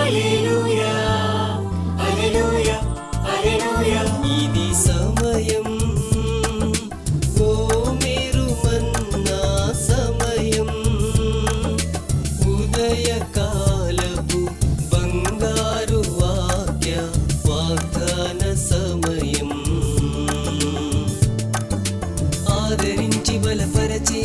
హల్లెలూయా హల్లెలూయా హల్లెలూయా ఇది సమయం ఓ మీరు మన్నా సమయం ఉదయకాలపు బంగారు వాక్య వాగ్దాన సమయం ఆదరించి బలపరచే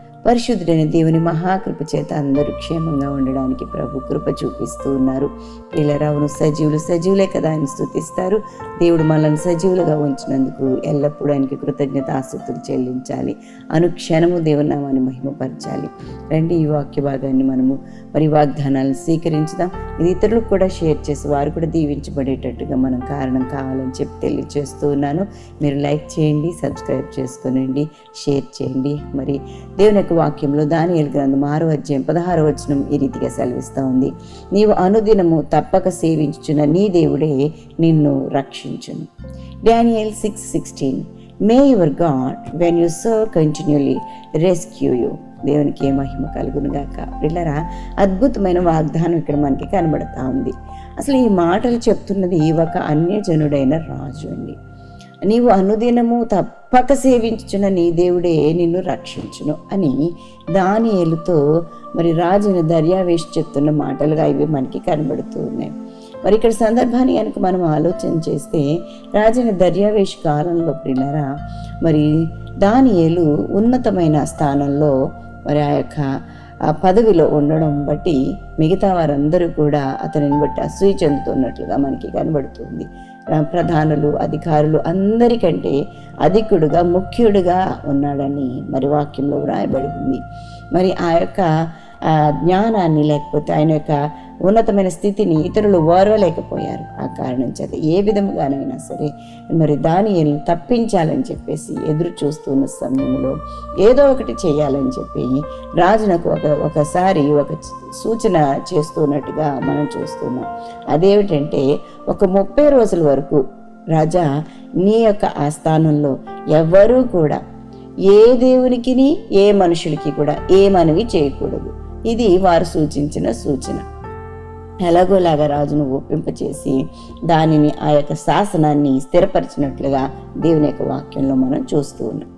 పరిశుద్ధుడైన దేవుని మహాకృప చేత అందరూ క్షేమంగా ఉండడానికి ప్రభు కృప చూపిస్తూ ఉన్నారు. పిల్లరావును సజీవులు సజీవులే కదా ఆయన స్థుతిస్తారు దేవుడు మనల్ని సజీవులుగా ఉంచినందుకు ఎల్లప్పుడూ ఆయనకి కృతజ్ఞత ఆసక్తులు చెల్లించాలి. అనుక్షణము దేవుని నామాన్ని మహిమపరచాలి. రండి ఈ వాక్య భాగాన్ని మనము మరి వాగ్దానాలను స్వీకరించుదాం. ఇది ఇతరులకు కూడా షేర్ చేసి వారు కూడా దీవించబడేటట్టుగా మనం కారణం కావాలని చెప్పి తెలియజేస్తూ ఉన్నాను. మీరు లైక్ చేయండి సబ్స్క్రైబ్ చేసుకోనండి షేర్ చేయండి. మరి దేవుని మేరకు వాక్యంలో దానియల్ గ్రంథం ఆరో అధ్యాయం పదహారో వచనం ఈ రీతిగా సెలవిస్తూ ఉంది. నీవు అనుదినము తప్పక సేవించుచున్న నీ దేవుడే నిన్ను రక్షించును. Daniel six sixteen. May your God when you serve continuously rescue you. దేవునికి ఏ మహిమ కలుగును గాక. పిల్లరా అద్భుతమైన వాగ్దానం ఇక్కడ మనకి కనబడతా ఉంది. అసలు ఈ మాటలు చెప్తున్నది ఒక అన్యజనుడైన రాజు అండి. నీవు అనుదినము తప్పక సేవించుచున్న నీ దేవుడే నిన్ను రక్షించును అని దానియేలుతో మరి రాజుని దర్యావేష్ చెప్తున్న మాటలుగా ఇవి మనకి కనబడుతూ ఉన్నాయి. మరి ఇక్కడ సందర్భాన్ని కనుక మనం ఆలోచన చేస్తే రాజుని దర్యావేష్ కాలంలో పిల్లరా మరి దానియేలు ఉన్నతమైన స్థానంలో మరి ఆ యొక్క పదవిలో ఉండడం బట్టి మిగతా వారందరూ కూడా అతనిని బట్టి అసూయ చెందుతున్నట్లుగా మనకి కనబడుతుంది ప్రధానులు అధికారులు అందరికంటే అధికుడుగా ముఖ్యుడుగా ఉన్నాడని మరి వాక్యంలో వ్రాయబడి ఉంది మరి ఆ యొక్క జ్ఞానాన్ని లేకపోతే ఆయన యొక్క ఉన్నతమైన స్థితిని ఇతరులు ఓర్వలేకపోయారు ఆ కారణం చేత ఏ విధముగానైనా సరే మరి దాని తప్పించాలని చెప్పేసి ఎదురు చూస్తున్న సమయంలో ఏదో ఒకటి చేయాలని చెప్పి రాజునకు ఒక ఒకసారి ఒక సూచన చేస్తున్నట్టుగా మనం చూస్తున్నాం. అదేమిటంటే ఒక ముప్పై రోజుల వరకు రాజా నీ యొక్క ఆస్థానంలో ఎవ్వరూ కూడా ఏ దేవునికిని ఏ మనుషులకి కూడా ఏ మనవి చేయకూడదు. ఇది వారు సూచించిన సూచన. ఎలాగోలాగా రాజును ఒప్పింపచేసి దానిని ఆ యొక్క శాసనాన్ని స్థిరపరిచినట్లుగా దేవుని యొక్క వాక్యంలో మనం చూస్తూ ఉన్నాం.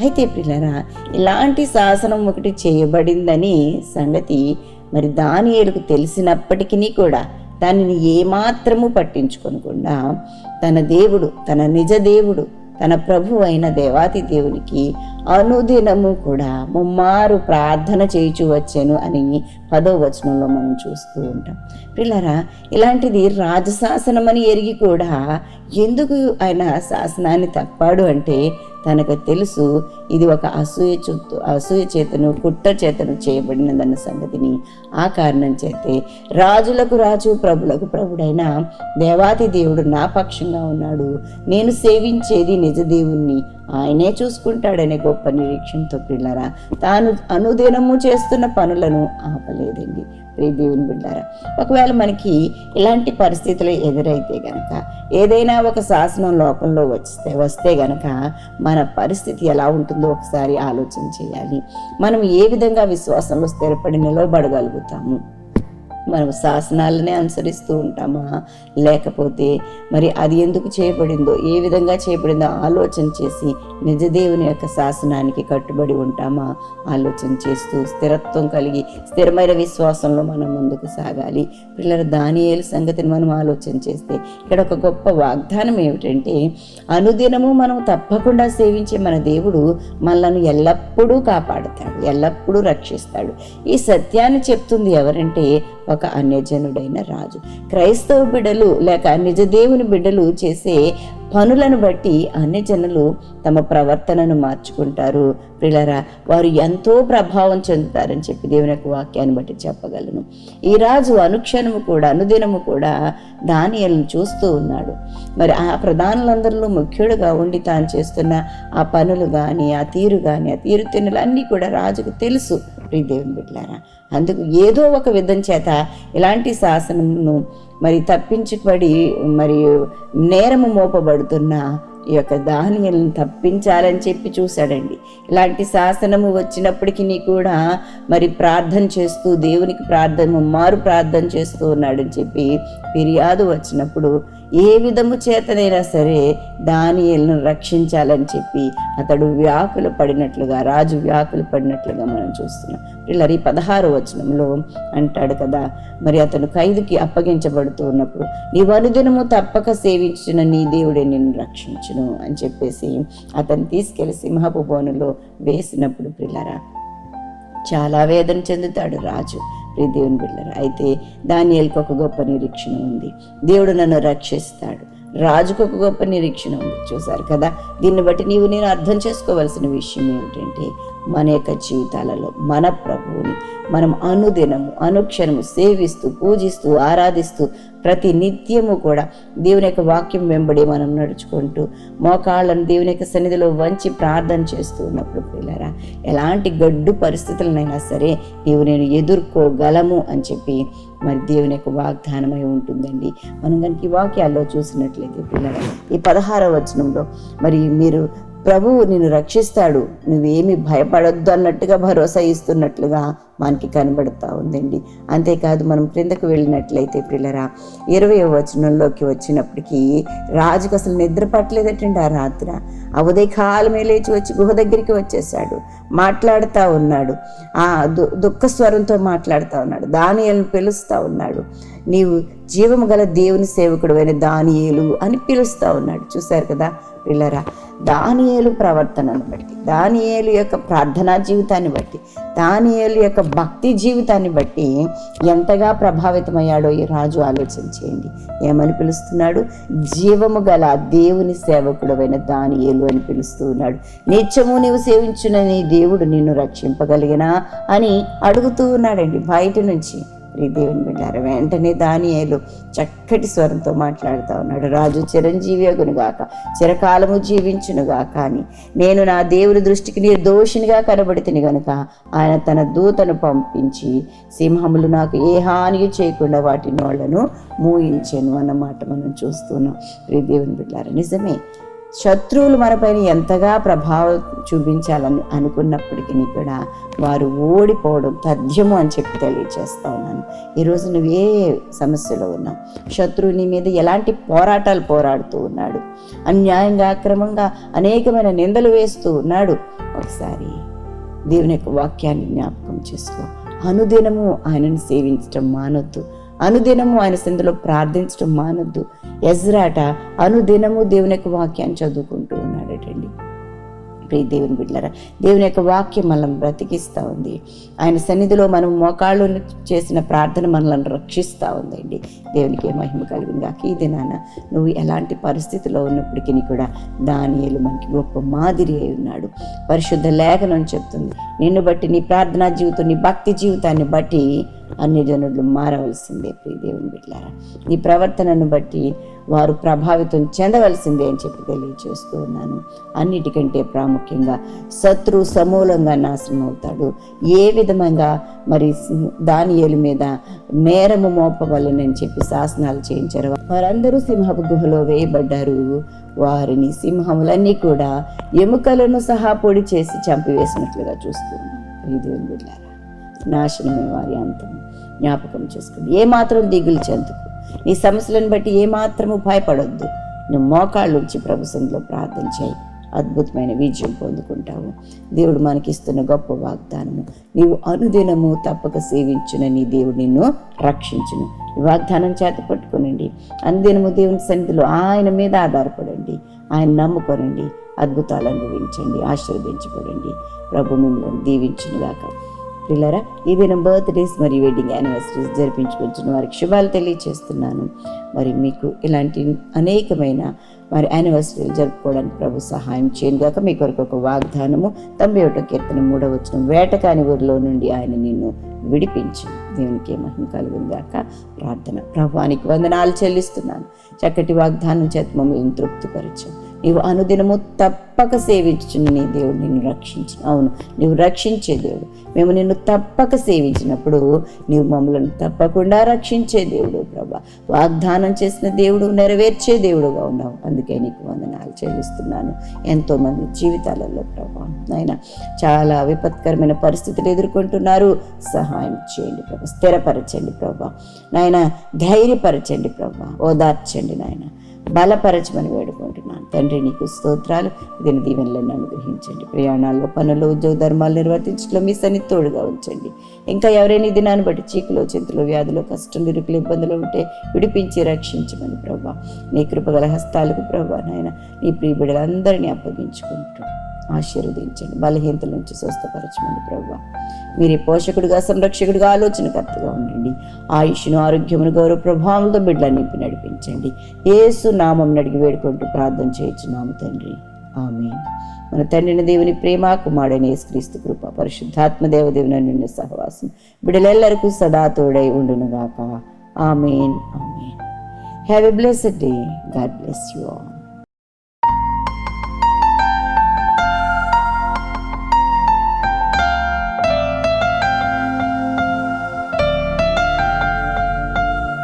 అయితే పిల్లరా ఇలాంటి శాసనం ఒకటి చేయబడిందని సంగతి మరి దానియేలుకు తెలిసినప్పటికీ కూడా దానిని ఏమాత్రము పట్టించుకొనకుండా తన దేవుడు తన నిజ దేవుడు తన ప్రభు అయిన దేవాతి దేవునికి అనుదినము కూడా ముమ్మారు ప్రార్థన చేయుచు వచ్చాను అని పదో వచనంలో మనం చూస్తూ ఉంటాం. పిల్లరా ఇలాంటిది రాజశాసనం అని ఎరిగి కూడా ఎందుకు ఆయన శాసనాన్ని తప్పాడు అంటే తనకు తెలుసు ఇది ఒక అసూయ చుట్టూ అసూయ చేతను కుట్ర చేతను చేయబడినదన్న సంగతిని. ఆ కారణం చేతే రాజులకు రాజు ప్రభులకు ప్రభుడైన దేవాతి దేవుడు నా పక్షంగా ఉన్నాడు. నేను సేవించేది నిజ దేవుణ్ణి. ఆయనే చూసుకుంటాడనే గొప్ప నిరీక్షణతో పిల్లరా తాను అనుదినము చేస్తున్న పనులను ఆపలేదండి. ప్రియ దేవుని బిడ్డారా. ఒకవేళ మనకి ఇలాంటి పరిస్థితులు ఎదురైతే గనక ఏదైనా ఒక శాసనం లోకంలో వస్తే వస్తే గనక మన పరిస్థితి ఎలా ఉంటుందో ఒకసారి ఆలోచన చేయాలి. మనం ఏ విధంగా విశ్వాసంలో స్థిరపడి నిలబడగలుగుతాము? మనం శాసనాలనే అనుసరిస్తూ ఉంటామా? లేకపోతే మరి అది ఎందుకు చేయబడిందో ఏ విధంగా చేయబడిందో ఆలోచన చేసి నిజదేవుని యొక్క శాసనానికి కట్టుబడి ఉంటామా? ఆలోచన చేస్తూ స్థిరత్వం కలిగి స్థిరమైన విశ్వాసంలో మనం ముందుకు సాగాలి. పిల్లల దానియేలు సంగతిని మనం ఆలోచన చేస్తే ఇక్కడ ఒక గొప్ప వాగ్దానం ఏమిటంటే అనుదినము మనం తప్పకుండా సేవించే మన దేవుడు మనలను ఎల్లప్పుడూ కాపాడుతాడు ఎల్లప్పుడూ రక్షిస్తాడు. ఈ సత్యాన్ని చెప్తుంది ఎవరంటే ఒక అన్యజనుడైన రాజు. క్రైస్తవ బిడ్డలు లేక నిజ దేవుని బిడ్డలు చేసే పనులను బట్టి అన్ని జనులు తమ ప్రవర్తనను మార్చుకుంటారు. పిల్లరా వారు ఎంతో ప్రభావం చెందుతారని చెప్పి దేవుని యొక్క వాక్యాన్ని బట్టి చెప్పగలను. ఈ రాజు అనుక్షణము కూడా అనుదినము కూడా దానియలను చూస్తూ ఉన్నాడు. మరి ఆ ప్రధానులందరిలో ముఖ్యుడుగా ఉండి తాను చేస్తున్న ఆ పనులు కానీ ఆ తీరు కానీ ఆ తీరు తిన్నులు అన్నీ కూడా రాజుకు తెలుసు. ప్రియ దేవుని బిడ్డారా అందుకు ఏదో ఒక విధం చేత ఇలాంటి శాసనమును మరి తప్పించబడి మరి నేరము మోపబడుతున్న ఈ యొక్క దానియలను తప్పించాలని చెప్పి చూశాడండి. ఇలాంటి శాసనము వచ్చినప్పటికీ కూడా మరి ప్రార్థన చేస్తూ దేవునికి ప్రార్థన మారు ప్రార్థన చేస్తూ ఉన్నాడని చెప్పి ఫిర్యాదు వచ్చినప్పుడు ఏ విధము చేతనైనా సరే దానియలను రక్షించాలని చెప్పి అతడు వ్యాకులు పడినట్లుగా రాజు వ్యాకులు పడినట్లుగా మనం చూస్తున్నాం. పిల్లలు ఈ పదహారు వచనంలో అంటాడు కదా మరి అతను ఖైదుకి అప్పగించబడుతూ ఉన్నప్పుడు నీ అనుదినము తప్పక సేవించిన నీ దేవుడే నిన్ను రక్షించును అని చెప్పేసి అతను తీసుకెళ్ళి సింహపు బోనులో వేసినప్పుడు పిల్లరా చాలా వేదన చెందుతాడు రాజు. ప్రియ దేవుని బిళ్ళరు. అయితే దానియల్కి ఒక గొప్ప నిరీక్షణ ఉంది. దేవుడు నన్ను రక్షిస్తాడు. రాజుకు ఒక గొప్ప నిరీక్షణ ఉంది. చూసారు కదా? దీన్ని బట్టి నీవు నేను అర్థం చేసుకోవాల్సిన విషయం ఏమిటంటే మన యొక్క జీవితాలలో మన ప్రభువుని మనం అనుదినము అనుక్షణము సేవిస్తూ పూజిస్తూ ఆరాధిస్తూ ప్రతి నిత్యము కూడా దేవుని యొక్క వాక్యం వెంబడి మనం నడుచుకుంటూ మోకాళ్ళను దేవుని యొక్క సన్నిధిలో వంచి ప్రార్థన చేస్తూ ఉన్నప్పుడు పిల్లరా ఎలాంటి గడ్డు పరిస్థితులనైనా సరే నీవు నేను ఎదుర్కోగలము అని చెప్పి మరి దేవుని యొక్క వాగ్దానమై ఉంటుందండి. మనం కనుక ఈ వాక్యాల్లో చూసినట్లయితే పిల్లరా ఈ పదహారవ వచనంలో మరి మీరు ప్రభువు నిన్ను రక్షిస్తాడు. నువ్వేమి భయపడొద్దు అన్నట్టుగా భరోసా ఇస్తున్నట్లుగా మనకి కనబడుతూ ఉందండి. అంతేకాదు మనం క్రిందకు వెళ్ళినట్లయితే పిల్లరా ఇరవై వచనంలోకి వచ్చినప్పటికీ రాజుకు అసలు నిద్ర పట్టలేదటండి ఆ రాత్రి. ఆ ఉదయకాలమే లేచి వచ్చి గుహ దగ్గరికి వచ్చేసాడు మాట్లాడుతూ ఉన్నాడు. ఆ దు దుఃఖ స్వరంతో మాట్లాడుతూ ఉన్నాడు. దానియలను పిలుస్తూ ఉన్నాడు. నీవు జీవము గల దేవుని సేవకుడు అయిన దానియేలు అని పిలుస్తూ ఉన్నాడు. చూశారు కదా? పిల్లరా దానియేలు ప్రవర్తనను బట్టి దానియేలు యొక్క ప్రార్థనా జీవితాన్ని బట్టి దానియేలు యొక్క భక్తి జీవితాన్ని బట్టి ఎంతగా ప్రభావితమయ్యాడో ఈ రాజు ఆలోచన చేయండి. ఏమని పిలుస్తున్నాడు? జీవము గల దేవుని సేవకుడమైన దానియేలు అని పిలుస్తూ ఉన్నాడు. నిత్యము నీవు సేవించిన నీ దేవుడు నిన్ను రక్షింపగలిగినా అని అడుగుతూ ఉన్నాడండి బయట నుంచి. ఈ దేవుని బిడ్డార వెంటనే దానియేలు చక్కటి స్వరంతో మాట్లాడుతూ ఉన్నాడు. రాజు చిరంజీవి అగునుగాక చిరకాలము జీవించునుగా కానీ నేను నా దేవుని దృష్టికి నిర్దోషినిగా కనబడితిని గనుక ఆయన తన దూతను పంపించి సింహములు నాకు ఏ హాని చేయకుండా వాటి నోళ్ళను మూయించాను అన్నమాట మనం చూస్తున్నాం. ఈ దేవుని బిడ్డారు నిజమే. శత్రువులు మనపైన ఎంతగా ప్రభావం చూపించాలని అనుకున్నప్పటికీ కూడా వారు ఓడిపోవడం తథ్యము అని చెప్పి తెలియజేస్తూ ఉన్నాను. ఈరోజు నువ్వు ఏ సమస్యలో ఉన్నావు? శత్రువు నీ మీద ఎలాంటి పోరాటాలు పోరాడుతూ ఉన్నాడు? అన్యాయంగా అక్రమంగా అనేకమైన నిందలు వేస్తూ ఉన్నాడు. ఒకసారి దేవుని యొక్క వాక్యాన్ని జ్ఞాపకం చేసుకో. అనుదినము ఆయనను సేవించడం మానొద్దు. అనుదినము ఆయన సందులో ప్రార్థించడం మానొద్దు. ఎజ్రాట అనుదినము దేవుని యొక్క వాక్యాన్ని చదువుకుంటూ ఉన్నాడటండి. ప్రియ దేవుని బిడ్డలరా దేవుని యొక్క వాక్యం మనల్ని బ్రతికిస్తూ ఉంది. ఆయన సన్నిధిలో మనం మోకాళ్ళు చేసిన ప్రార్థన మనల్ని రక్షిస్తూ ఉందండి. దేవునికి మహిమ కలిగింది కాక ఈ దినాన నువ్వు ఎలాంటి పరిస్థితిలో ఉన్నప్పటికీ కూడా దానియలు మనకి గొప్ప మాదిరి అయి ఉన్నాడు. పరిశుద్ధ లేఖనం చెప్తుంది. నిన్ను బట్టి నీ ప్రార్థనా జీవితం నీ భక్తి జీవితాన్ని బట్టి అన్ని జనులు మారవలసిందే ప్రియ దేవుని బిడ్డలారా. నీ ప్రవర్తనను బట్టి వారు ప్రభావితం చెందవలసిందే అని చెప్పి తెలియజేస్తూ ఉన్నాను. అన్నిటికంటే ప్రాముఖ్యంగా శత్రు సమూలంగా నాశనం అవుతాడు ఏ విధంగా మరి దానియలు మీద నేరము మోపవలనని చెప్పి శాసనాలు చేయించారు. వారందరూ సింహపు గుహలో వేయబడ్డారు. వారిని సింహములన్నీ కూడా ఎముకలను సహా పొడి చేసి చంపివేసినట్లుగా చూస్తున్నాం ఈ దేవుని బిడ్డారా నాశనమే వారి అంతం జ్ఞాపకం చేసుకోండి. ఏమాత్రం దిగులు చెందుకు. నీ సమస్యలను బట్టి ఏమాత్రము భయపడొద్దు. నువ్వు మోకాళ్ళు ఉంచి ప్రభుత్వంలో ప్రార్థన చేయి. అద్భుతమైన విజయం పొందుకుంటావు. దేవుడు మనకిస్తున్న గొప్ప వాగ్దానము. నీవు అనుదినము తప్పక సేవించున. నీ దేవుడు నిన్ను రక్షించును. వాగ్దానం చేత పట్టుకునండి. అనుదినము దేవుని సన్నిధిలో ఆయన మీద ఆధారపడండి. ఆయన నమ్ముకోనండి. అద్భుతాలు అనుభవించండి. ఆశీర్వదించబడండి. ప్రభు మిమ్మల్ని దీవించునుగాక. పిల్లరా ఈ దినం బర్త్డేస్ మరియు వెడ్డింగ్ యానివర్సరీస్ జరిపించుకుంటున్న వారికి శుభాలు తెలియచేస్తున్నాను. మరి మీకు ఇలాంటి అనేకమైన మరి యానివర్సరీ జరుపుకోవడానికి ప్రభు సహాయం చేయను గాక మీ కొరకు ఒక వాగ్దానము తొంభై ఒకటో కీర్తన మూడవ వచ్చిన వేటకాని ఊరిలో నుండి ఆయన నిన్ను విడిపించి. దేవునికి మహిమ కలుగును గాక. ప్రార్థన ప్రభానికి వందనాలు చెల్లిస్తున్నాను. చక్కటి వాగ్దానం చేత మమ్మల్ని తృప్తిపరచు. నీవు అనుదినము తప్పక సేవించుచున్న నీ దేవుడు నిన్ను రక్షించు. అవును నీవు రక్షించే దేవుడు. మేము నిన్ను తప్పక సేవించినప్పుడు నీవు మమ్మల్ని తప్పకుండా రక్షించే దేవుడు ప్రభా. వాగ్దానం చేసిన దేవుడు నెరవేర్చే దేవుడుగా ఉన్నావు. అందుకే నీకు వందనాలు చెల్లిస్తున్నాను. ఎంతోమంది జీవితాలలో ప్రభా. నాయన చాలా విపత్కరమైన పరిస్థితులు ఎదుర్కొంటున్నారు. సహాయం చేయండి ప్రభా. స్థిరపరచండి ప్రభా. నాయన ధైర్యపరచండి ప్రభా. ఓదార్చండి నాయన. బలపరచమని వేడుకుంటున్నాను. తండ్రి నీకు స్తోత్రాలు. దీని దీవెనలను అనుగ్రహించండి. ప్రయాణాల్లో పనులు ఉద్యోగ ధర్మాలు నిర్వర్తించడంలో మీ సన్ని తోడుగా ఉంచండి. ఇంకా ఎవరైనా ఈ దినాన్ని బట్టి చీకులో చింతలు వ్యాధులు కష్టం ఇరుకులు ఇబ్బందులు ఉంటే విడిపించి రక్షించమని ప్రభా. నీ కృపగల హస్తాలకు ప్రభా నాయన. నీ ప్రియ బిడ్డలందరినీ అప్పగించుకుంటూ ఆశీర్వదించండి. బలహీనతల నుంచి స్వస్థపరచమని ప్రభు మీరే పోషకుడిగా సంరక్షకుడిగా ఆలోచనకర్తగా ఉండండి. ఆయుష్ను ఆరోగ్యమును గౌరవ ప్రభావంతో బిడ్డలు నింపి నడిపించండి. ఏసు నామం అడిగి వేడుకుంటూ ప్రార్థన చేయించున్నాము తండ్రి. ఆమె మన తండ్రిని దేవుని ప్రేమ కుమారుడైన యేసుక్రీస్తు కృప పరిశుద్ధాత్మ దేవదేవుని నిన్న సహవాసం బిడ్డలెల్లరికూ సదా తోడై ఉండునుగాక. Amen. Amen. Have a blessed day God bless you all